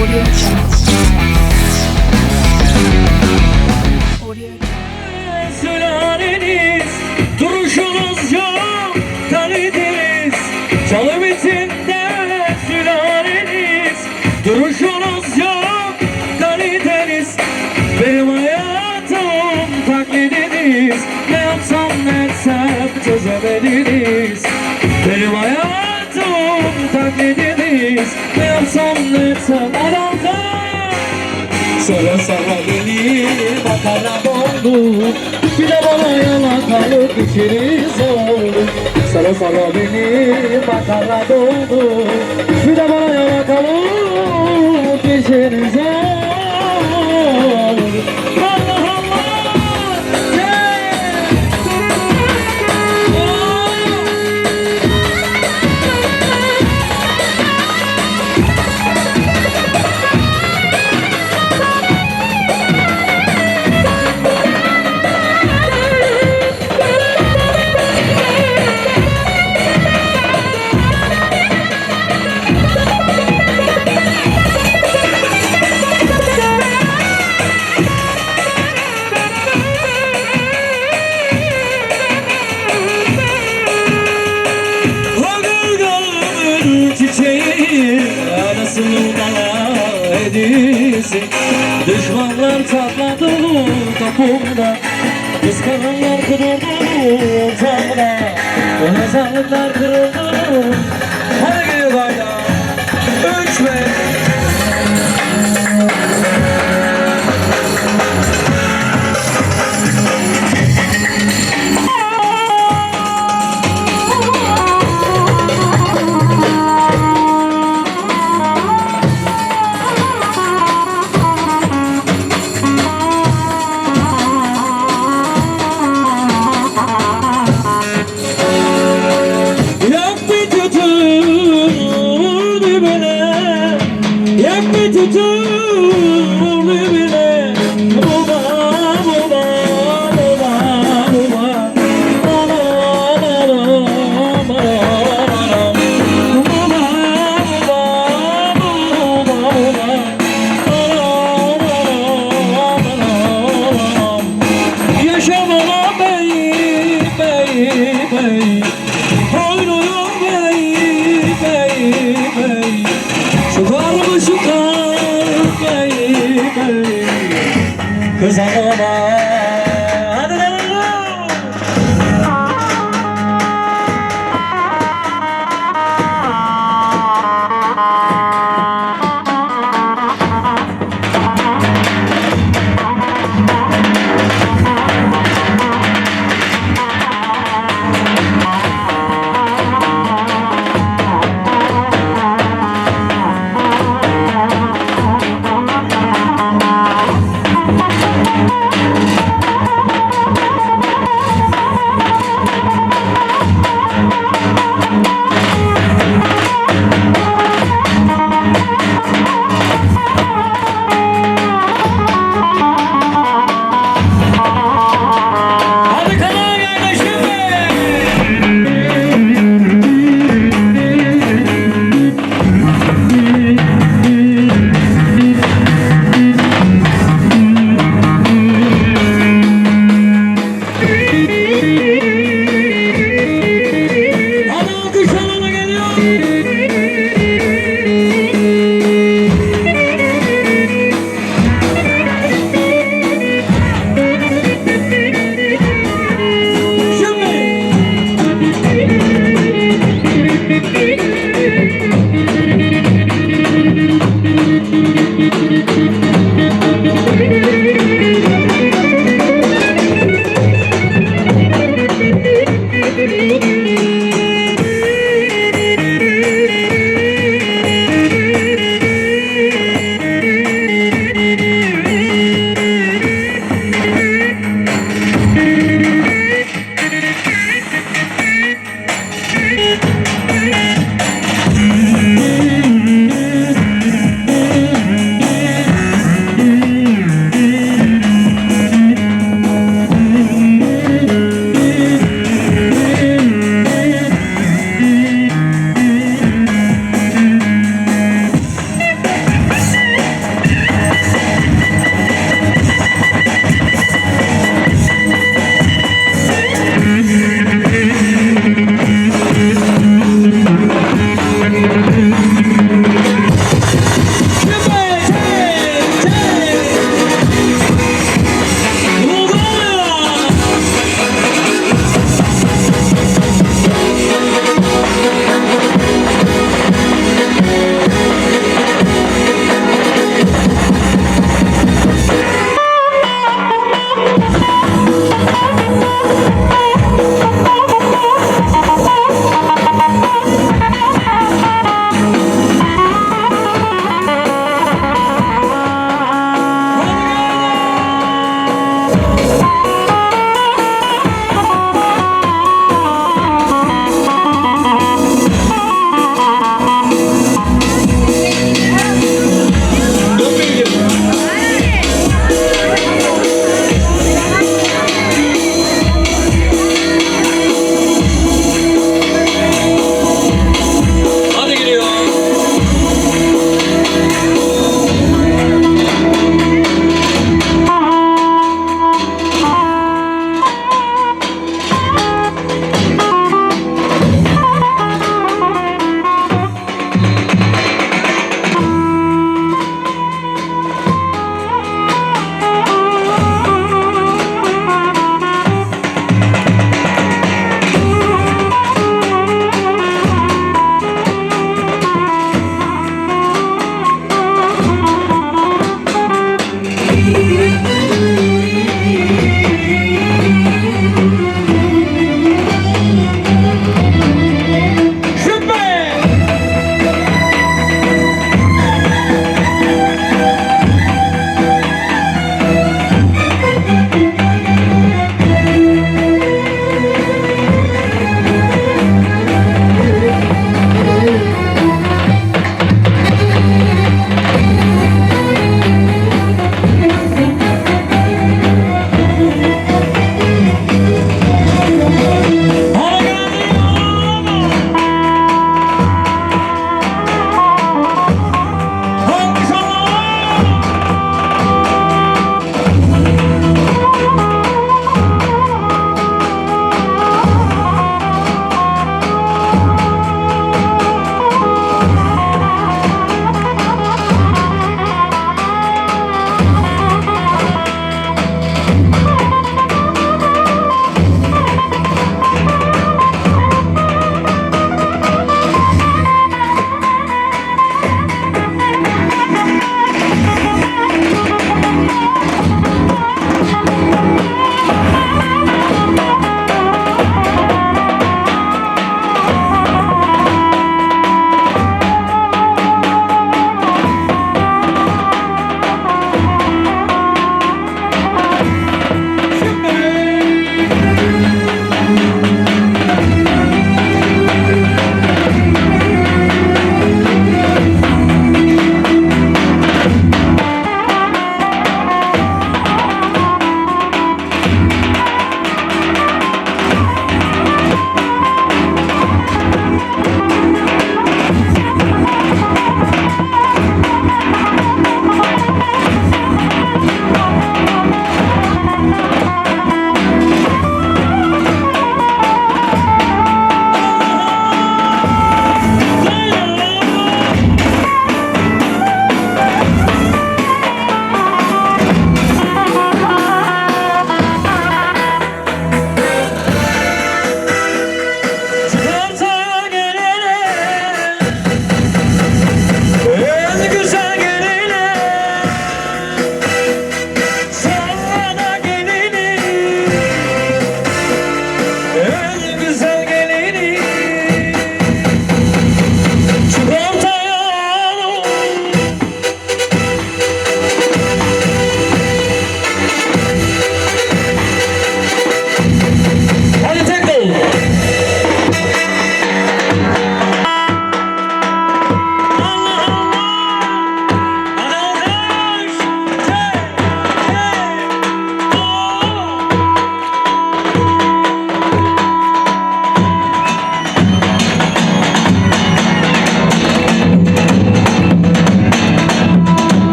Audio. Audio Sülaleniz, duruşunuz yok tanıdınız Çalı bitinde sülaleniz, duruşunuz yok tanıdınız Benim hayatım taklidiniz. Ne yapsam ne etsem çözemediniz Sana sana beni makarna oldu Bir de bana yalakalık ikiniz oldu. Sana sana beni makarna doldu Bir de bana yalakalık ikiniz oldu Arasını bana edilsin Düşmanlar çatladı kapımda Kıskananlar kırıldı ortamda. Bana zalimler kırıldı. Hadi geliyor bayram. Üç beş dibine Yak bir tutun dibine Buba buba buba buba Bala bala bala Buba buba buba buba Bala bala Yaşa bey bey bey